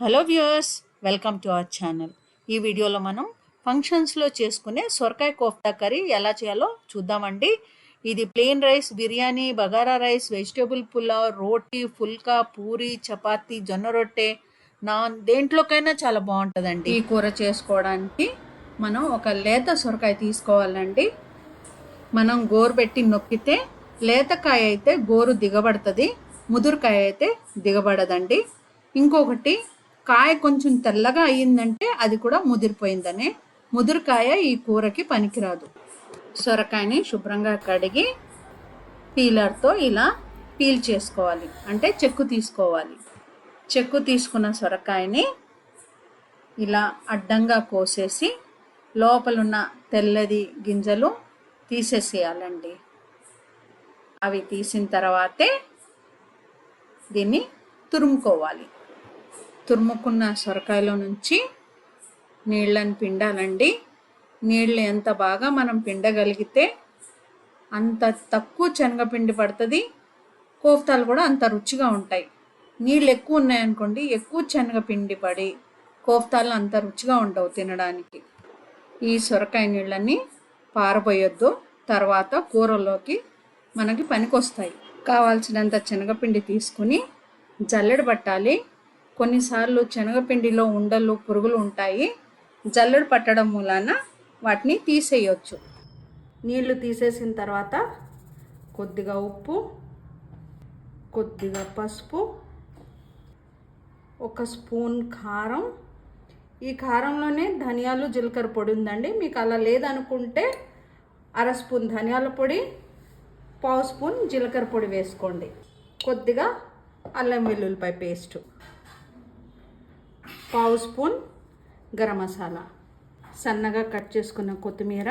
Hello viewers welcome to our channel. ఈ వీడియోలో మనం ఫంక్షన్స్లో చేసుకునే సొరకాయ కోఫ్తా కర్రీ ఎలా చేయాలో చూద్దామండి. ఇది plain rice biryani bagara rice vegetable pulao roti phulka puri chapati జొన్న రొట్టె నాన్ దేంట్లోకైనా చాలా బాగుంటుందండి. ఈ కూర చేసుకోవడానికి మనం ఒక లేత సొరకాయ తీసుకోవాలండి. మనం గోరు పెట్టి నొక్కితే లేతకాయ అయితే గోరు దిగబడుతుంది ముదురుకాయ అయితే దిగబడదండి. ఇంకొకటి కాయ కొంచెం తెల్లగా అయ్యిందంటే అది కూడా ముదిరిపోయిందనే. ముదురుకాయ ఈ కూరకి పనికిరాదు. సొరకాయని శుభ్రంగా కడిగి పీలర్తో ఇలా పీల్ చేసుకోవాలి. అంటే చెక్కు తీసుకోవాలి. చెక్కు తీసుకున్న సొరకాయని ఇలా అడ్డంగా కోసేసి లోపలున్న తెల్లది గింజలు తీసేసేయాలండి. అవి తీసిన తర్వాతే దీన్ని తురుముకోవాలి. తురుముకున్న సొరకాయలో నుంచి నీళ్ళని పిండాలండి. నీళ్ళు ఎంత బాగా మనం పిండగలిగితే అంత తక్కువ శనగపిండి పడుతుంది. కోఫ్తాలు కూడా అంత రుచిగా ఉంటాయి. నీళ్ళు ఎక్కువ ఉన్నాయనుకోండి ఎక్కువ శనగపిండి పడి కోఫ్తాలు అంత రుచిగా ఉండవు తినడానికి. ఈ సొరకాయ నీళ్ళని పారబోయొద్దు. తర్వాత కూరలోకి మనకి పనికొస్తాయి. కావాల్సినంత శనగపిండి తీసుకుని జల్లెడ పట్టాలి. కొన్నిసార్లు శనగపిండిలో ఉండలు పురుగులు ఉంటాయి. జల్లెడు పట్టడం మూలాన వాటిని తీసేయొచ్చు. నీళ్ళు తీసేసిన తర్వాత కొద్దిగా ఉప్పు కొద్దిగా పసుపు ఒక స్పూన్ కారం. ఈ కారంలోనే ధనియాలు జీలకర్ర పొడి ఉందండి. మీకు అలా లేదనుకుంటే అర స్పూన్ ధనియాల పొడి పావు స్పూన్ జీలకర్ర పొడి వేసుకోండి. కొద్దిగా అల్లం వెల్లుల్లిపాయ పేస్టు. పావు స్పూన్ గరం మసాలా. సన్నగా కట్ చేసుకున్న కొత్తిమీర.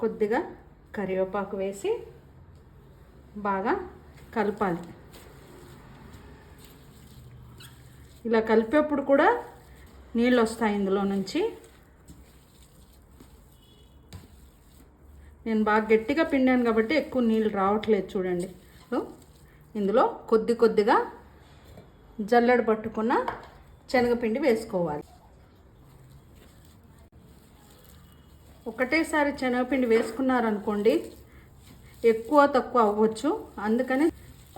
కొద్దిగా కరివేపాకు వేసి బాగా కలపాలి. ఇలా కలిపేప్పుడు కూడా నీళ్ళు వస్తాయి ఇందులో నుంచి. నేను బాగా గట్టిగా పిండాను కాబట్టి ఎక్కువ నీళ్ళు రావట్లేదు చూడండి. ఇందులో కొద్ది కొద్దిగా జల్లెడ పట్టుకున్న శనగపిండి వేసుకోవాలి. ఒకటేసారి శనగపిండి వేసుకున్నారనుకోండి ఎక్కువ తక్కువ అవ్వచ్చు. అందుకని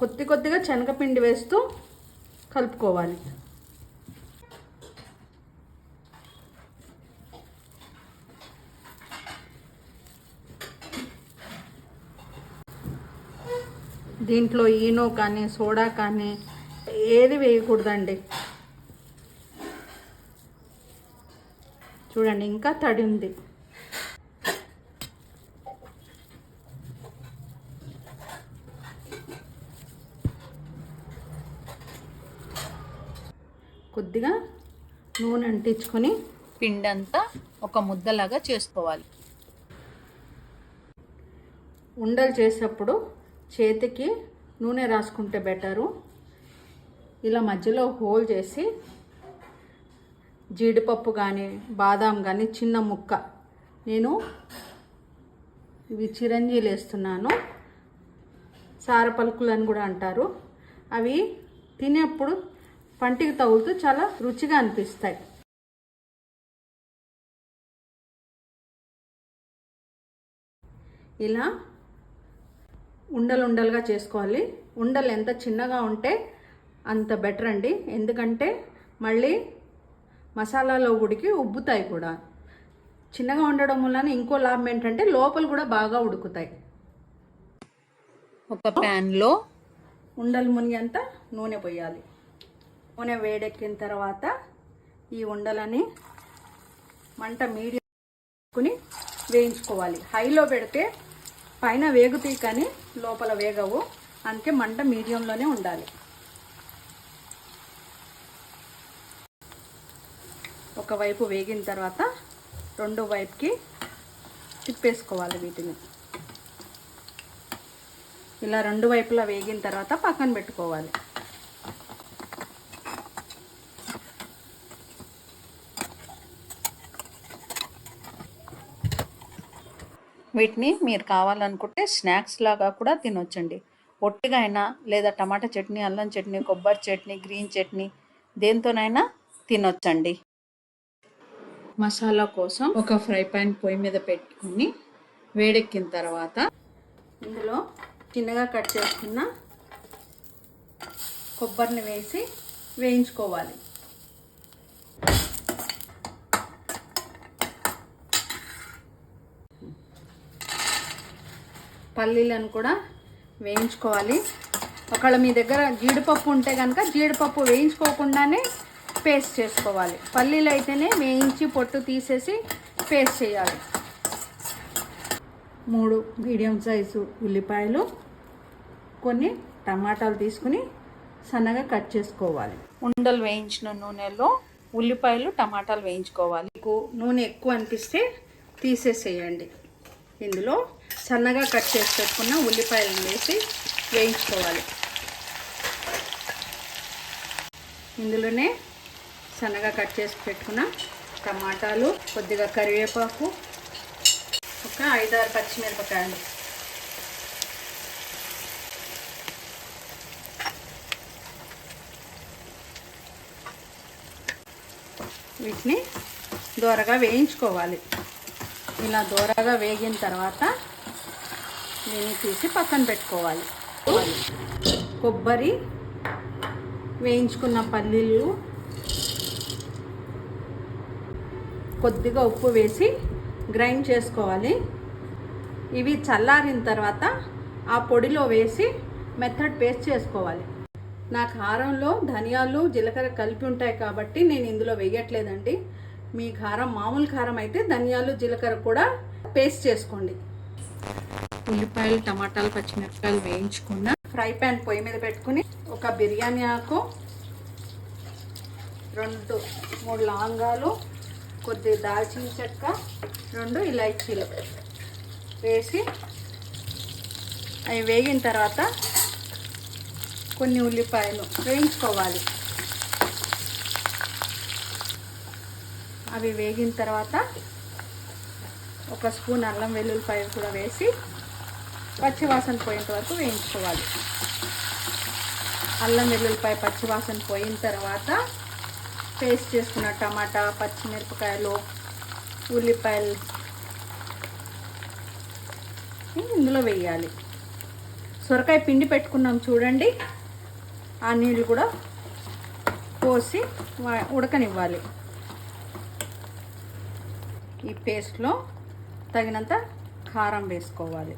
కొద్ది కొద్దిగా శనగపిండి వేస్తూ కలుపుకోవాలి. దీంట్లో ఈనో కానీ సోడా కానీ ఏది వేయకూడదండి. చూడండి ఇంకా తడి ఉంది. కొద్దిగా నూనె అంటించుకొని పిండి అంతా ఒక ముద్దలాగా చేసుకోవాలి. ఉండలు చేసేటప్పుడు చేతికి నూనె రాసుకుంటే బెటరు. ఇలా మధ్యలో హోల్ చేసి జీడిపప్పు కానీ బాదాం కానీ చిన్న ముక్క. నేను ఇవి చిరంజీలు వేస్తున్నాను. సార పలుకులు అని కూడా అంటారు. అవి తినేప్పుడు పంటికి తగులుతూ చాలా రుచిగా అనిపిస్తాయి. ఇలా ఉండలు ఉండలుగా చేసుకోవాలి. ఉండలు ఎంత చిన్నగా ఉంటే అంత బెటర్ అండి. ఎందుకంటే మళ్ళీ మసాలాలో ఉడికి ఉబ్బుతాయి కూడా. చిన్నగా ఉండడం వలన ఇంకో లాభం ఏంటంటే లోపల కూడా బాగా ఉడుకుతాయి. ఒక ప్యాన్లో ఉండలు మునిగేంత నూనె పోయాలి. నూనె వేడెక్కిన తర్వాత ఈ ఉండలని మంట మీడియం పెట్టుకుని వేయించుకోవాలి. హైలో పెడితే పైన వేగుతాయి కానీ లోపల వేగవు. అందుకే మంట మీడియంలోనే ఉండాలి. ఒకవైపు వేగిన తర్వాత రెండో వైపుకి తిప్పేసుకోవాలి వీటిని. ఇలా రెండు వైపులా వేగిన తర్వాత పక్కన పెట్టుకోవాలి. వీటిని మీరు కావాలనుకుంటే స్నాక్స్ లాగా కూడా తినొచ్చండి. ఒట్టిగా అయినా లేదా టమాటా చట్నీ అల్లం చట్నీ కొబ్బరి చట్నీ గ్రీన్ చట్నీ దేంతోనైనా తినొచ్చండి. మసాలా కోసం ఒక ఫ్రై పాన్ పొయ్యి మీద పెట్టుకుని వేడెక్కిన తర్వాత ఇందులో చిన్నగా కట్ చేసుకున్న కొబ్బరిని వేసి వేయించుకోవాలి. పల్లీలను కూడా వేయించుకోవాలి. ఒకవేళ మీ దగ్గర జీడిపప్పు ఉంటే కనుక జీడిపప్పు వేయించుకోకుండానే పేస్ట్ చేసుకోవాలి. పల్లీలు అయితేనే వేయించి పొట్టు తీసేసి పేస్ట్ చేయాలి. మూడు మీడియం సైజు ఉల్లిపాయలు కొన్ని టమాటాలు తీసుకుని సన్నగా కట్ చేసుకోవాలి. ఉండలు వేయించిన నూనెలో ఉల్లిపాయలు టమాటాలు వేయించుకోవాలి. మీకు నూనె ఎక్కువ అనిపిస్తే తీసేసేయండి. ఇందులో సన్నగా కట్ చేసి పెట్టుకున్న ఉల్లిపాయలు వేసి వేయించుకోవాలి. ఇందులోనే సన్నగా కట్ చేసి పెట్టుకున్న టమాటాలు కొద్దిగా కరివేపాకు ఒక ఐదారు పచ్చిమిరపకాయలు. వీటిని దోరగా వేయించుకోవాలి. ఇలా దోరగా వేగిన తర్వాత దీన్ని తీసి పక్కన పెట్టుకోవాలి. కొబ్బరి వేయించుకున్న పల్లీలు కొద్దిగా ఉప్పు వేసి గ్రైండ్ చేసుకోవాలి. ఇవి చల్లారిన తర్వాత ఆ పొడిలో వేసి మెథడ్ పేస్ట్ చేసుకోవాలి. నా కారంలో ధనియాలు జీలకర్ర కలిపి ఉంటాయి కాబట్టి నేను ఇందులో వేయట్లేదండి. మీ కారం మామూలు కారం అయితే ధనియాలు జీలకర్ర కూడా పేస్ట్ చేసుకోండి. ఉల్లిపాయలు టమాటాలు పచ్చిమిరపకాయలు వేయించుకున్న ఫ్రై ప్యాన్ పొయ్యి మీద పెట్టుకుని ఒక బిర్యానీ ఆకు రెండు మూడు లవంగాలు కొద్ది దాల్చిన చెక్క రెండు ఇలాచీలు వేసి అవి వేగిన తర్వాత కొన్ని ఉల్లిపాయలు వేయించుకోవాలి. అవి వేగిన తర్వాత ఒక స్పూన్ అల్లం వెల్లుల్లిపాయ కూడా వేసి పచ్చివాసన పోయేంత వరకు వేయించుకోవాలి. అల్లం వెల్లుల్లిపాయ పచ్చివాసన పోయిన తర్వాత పేస్ట్ చేసుకున్న టమాటా పచ్చిమిరపకాయలు ఉల్లిపాయలు. ఇందులో వేయాలి. సొరకాయ పిండి పెట్టుకున్నాం చూడండి. ఆ నీళ్ళు కూడా పోసి ఉడకనివ్వాలి. ఈ పేస్ట్లో తగినంత కారం వేసుకోవాలి.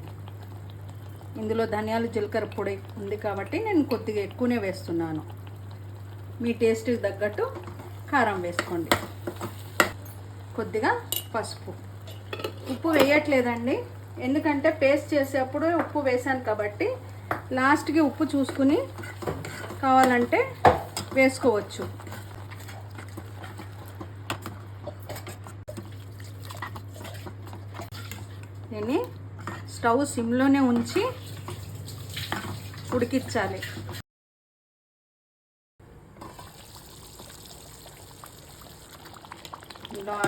ఇందులో ధనియాలు జీలకర్ర పొడి ఉంది కాబట్టి నేను కొద్దిగా ఎక్కువనే వేస్తున్నాను. మీ టేస్ట్కి తగ్గట్టు కారం వేసుకోండి. కొద్దిగా పసుపు. ఉప్పు వేయట్లేదండి. ఎందుకంటే పేస్ట్ చేసేప్పుడు ఉప్పు వేసాను కాబట్టి లాస్ట్కి ఉప్పు చూసుకుని కావాలంటే వేసుకోవచ్చు. దీన్ని స్టవ్ సిమ్లోనే ఉంచి ఉడికించాలి.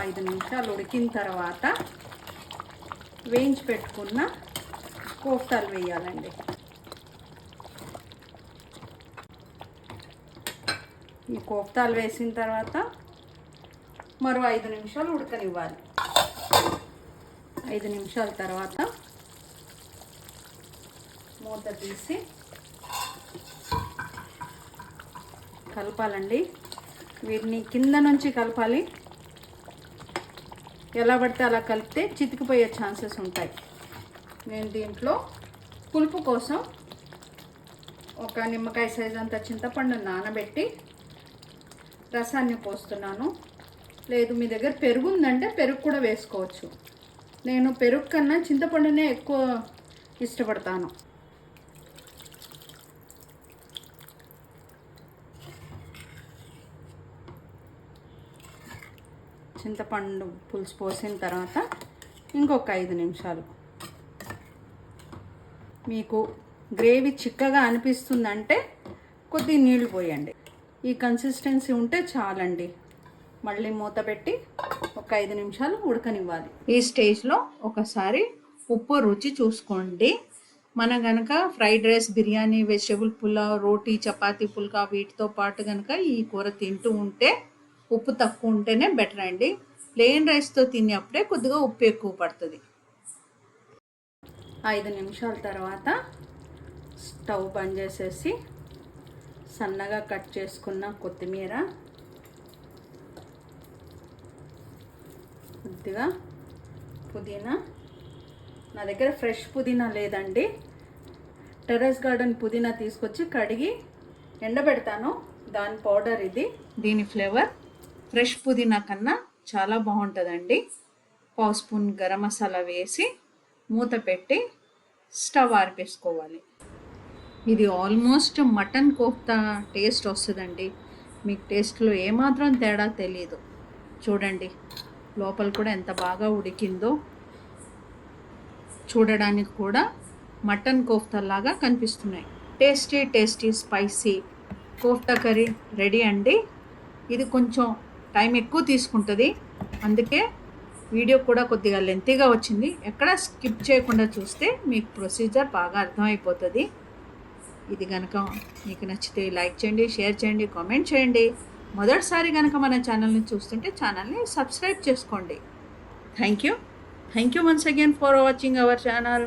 ఐదు నిమిషాలు ఉడికిన తర్వాత వేయించి పెట్టుకున్న కోఫ్తాలు వేయాలండి. ఈ కోఫ్తాలు వేసిన తర్వాత మరో ఐదు నిమిషాలు ఉడకనివ్వాలి. ఐదు నిమిషాల తర్వాత మూత తీసి కలపాలండి. వీటిని కింద నుంచి కలపాలి. ఎలా పడితే అలా కలిపితే చితికిపోయే ఛాన్సెస్ ఉంటాయి. నేను దీంట్లో పులుపు కోసం ఒక నిమ్మకాయ సైజ్ అంత చింతపండు నానబెట్టి రసాన్ని పోస్తున్నాను. లేదు మీ దగ్గర పెరుగు ఉందంటే పెరుగు కూడా వేసుకోవచ్చు. నేను పెరుగు కన్నా చింతపండునే ఎక్కువ ఇష్టపడతాను. చింతపండు పులుసు పోసిన తర్వాత ఇంకొక ఐదు నిమిషాలు. మీకు గ్రేవీ చిక్కగా అనిపిస్తుందంటే కొద్ది నీళ్ళు పోయండి. ఈ కన్సిస్టెన్సీ ఉంటే చాలండి. మళ్ళీ మూత పెట్టి ఒక ఐదు నిమిషాలు ఉడకనివ్వాలి. ఈ స్టేజ్లో ఒకసారి ఉప్పు రుచి చూసుకోండి. మన కనుక fried rice biryani vegetable pulao roti chapati phulka వీటితో పాటు కనుక ఈ కూర తింటూ ఉంటే ఉప్పు తక్కువ ఉంటేనే బెటర్ అండి. ప్లెయిన్ రైస్తో తినేప్పుడే కొద్దిగా ఉప్పు ఎక్కువ పడుతుంది. ఐదు నిమిషాల తర్వాత స్టవ్ బంద్ చేసేసి సన్నగా కట్ చేసుకున్న కొత్తిమీర కొద్దిగా పుదీనా. నా దగ్గర ఫ్రెష్ పుదీనా లేదండి. టెర్రస్ గార్డెన్ పుదీనా తీసుకొచ్చి కడిగి ఎండబెడతాను. దాని పౌడర్ ఇది. దీని ఫ్లేవర్ ఫ్రెష్ పుదీనా కన్నా చాలా బాగుంటుందండి. పావు స్పూన్ గరం మసాలా వేసి మూత పెట్టి స్టవ్ ఆర్పేసుకోవాలి. ఇది ఆల్మోస్ట్ మటన్ కోఫ్తా టేస్ట్ వస్తుందండి. మీకు టేస్ట్లో ఏమాత్రం తేడా తెలియదు చూడండి లోపల కూడా ఎంత బాగా ఉడికిందో. చూడడానికి కూడా మటన్ కోఫ్తా లాగా కనిపిస్తున్నాయి. Tasty tasty spicy kofta curry ready అండి. ఇది కొంచెం టైం ఎక్కువ తీసుకుంటుంది. అందుకే వీడియో కూడా కొద్దిగా లెంతీగా వచ్చింది. ఎక్కడ స్కిప్ చేయకుండా చూస్తే మీకు ప్రొసీజర్ బాగా అర్థమైపోతుంది. ఇది కనుక మీకు నచ్చితే లైక్ చేయండి షేర్ చేయండి కామెంట్ చేయండి. మొదటిసారి కనుక మన ఛానల్ని చూస్తుంటే ఛానల్ని సబ్స్క్రైబ్ చేసుకోండి. Thank you. Thank you once again for watching our channel.